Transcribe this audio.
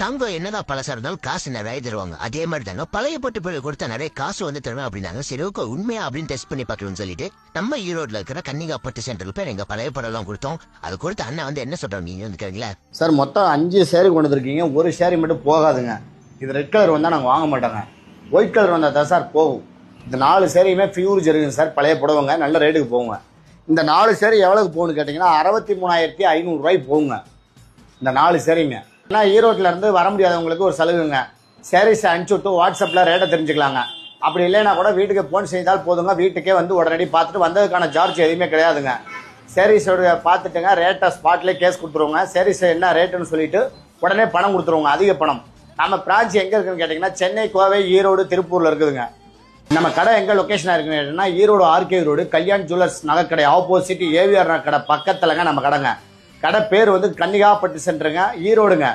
தங்கம் என்னதான் பழசா இருந்தாலும் காசு நிறைய தருவாங்க. அதே மாதிரி தாங்க பழைய பட்டு பொருள் கொடுத்தா நிறைய காசு வந்து தருவேன் அப்படின்னாங்க. சரி ஓகே உண்மையா அப்படின்னு டெஸ்ட் பண்ணி பார்க்கணும்னு சொல்லிட்டு நம்ம ஈரோட்ல இருக்கிற கன்னிகா பட்டு சென்டருக்கு போய் எங்க பழைய படம் கொடுத்தோம். அது கொடுத்து அண்ணன் வந்து என்ன சொல்றாங்க நீங்க வந்து கேளுங்களேன். சார் மொத்தம் அஞ்சு சேரி கொண்டு வந்திருக்கீங்க. ஒரு சேரி மட்டும் போகாதுங்க. இது ரெட் கலர் வந்தால் நாங்கள் வாங்க மாட்டோங்க. ஒயிட் கலர் வந்தால் தான் சார் போகும். இந்த நாலு சேரீயுமே பியூர் ஜெருங்க சார் பழைய புடவைங்க. நல்ல ரேட்டுக்கு போகுங்க. இந்த நாலு சேரீ எவ்வளோக்கு போகணும்னு கேட்டிங்கன்னா அறுபத்தி மூணாயிரத்தி ஐநூறுரூவாய்க்கு போகுங்க. இந்த நாலு சேரீங்க ஆனால் ஈரோட்டில் இருந்து வர முடியாதவங்களுக்கு ஒரு சலுகைங்க. சேரீஸை அனுப்பிச்சி விட்டு வாட்ஸ்அப்பில் ரேட்டை தெரிஞ்சுக்கலாங்க. அப்படி இல்லைன்னா கூட வீட்டுக்கு ஃபோன் செய்தால் போதுங்க. வீட்டுக்கே வந்து உடனடி பார்த்துட்டு வந்ததுக்கான சார்ஜ் எதுவுமே கிடையாதுங்க. சேரீஸோட பார்த்துட்டுங்க ரேட்டை ஸ்பாட்லேயே கேஸ் கொடுத்துருவோங்க. சேரீஸ் என்ன ரேட்டுன்னு சொல்லிட்டு உடனே பணம் கொடுத்துருவோங்க அதிக பணம். நம்ம பிரான்ச் எங்கே இருக்குன்னு கேட்டிங்கன்னா சென்னை கோவை ஈரோடு திருப்பூரில் இருக்குதுங்க. நம்ம கடை எங்கே லொக்கேஷனாக இருக்குன்னு கேட்டிங்கன்னா Erode RK road Kalyan jewellers நகைக்கடை ஆப்போசிட் ஏவிஆர் கடை பக்கத்தில்ங்க நம்ம கடைங்க. கடை பேர் வந்து கன்னிகாப்பட்டு சென்டருங்க ஈரோடுங்க.